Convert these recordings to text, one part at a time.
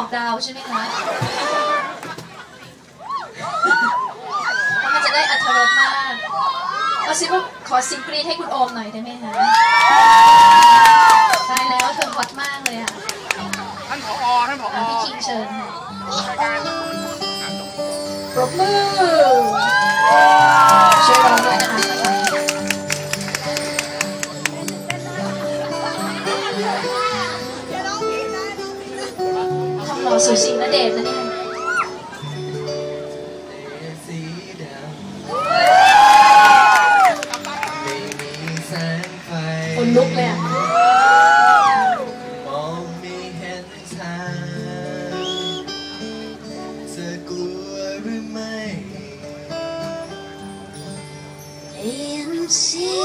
บอกดาวใช่ไหมคะแล้วมันจะได้อัธรสมากเอาซิว่าขอซิงกรีดให้คุณโอมหน่อยได้ไหมคะตายแล้วเธอฮอตมากเลยอะ ท่านผอท่านผออะพี่คิงเชิญค่ะรายการปรบมือ สู่สิงห์ณเดชน์นะเนี่ยสีดำไม่มีแสงไฟคนลุกเลยอะมองไม่เห็นทางเธอกลัวหรือไม่ไ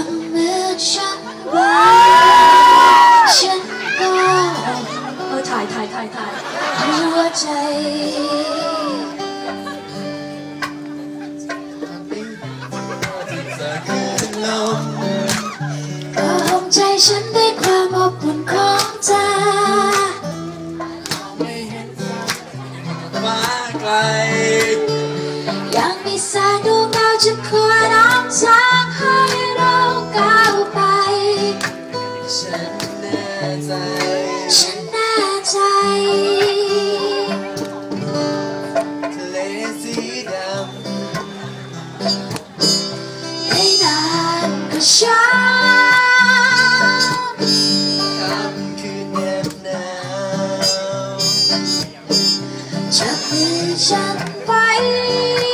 จับมือฉันไว้ฉันก็เออถ่ายถ่ายถ่ายถ่ายหัวใจที่จะขึ้นลมก็ห้องใจฉันด้ความอบอุ่นของเธอมาไกลยังมีแสงดวงดาวจะคอยนำทาง มือ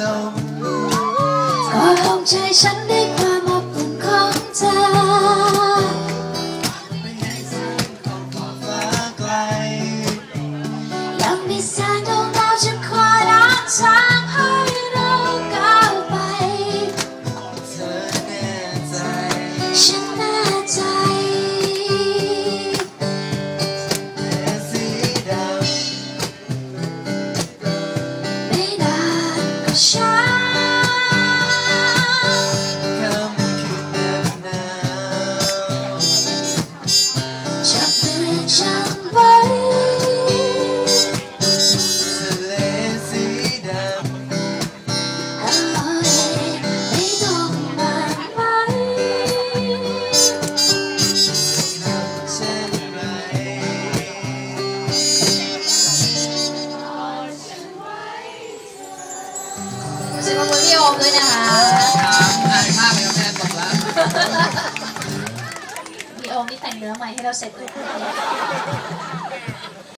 ลื่นลมก็ห้องใจฉันด้ ด้วยนะคะครับได้มากเลยครับแม่ตกแล้วพี่โอมนี่แต่งเนื้อใหม่ให้เราเสร็จทุกคน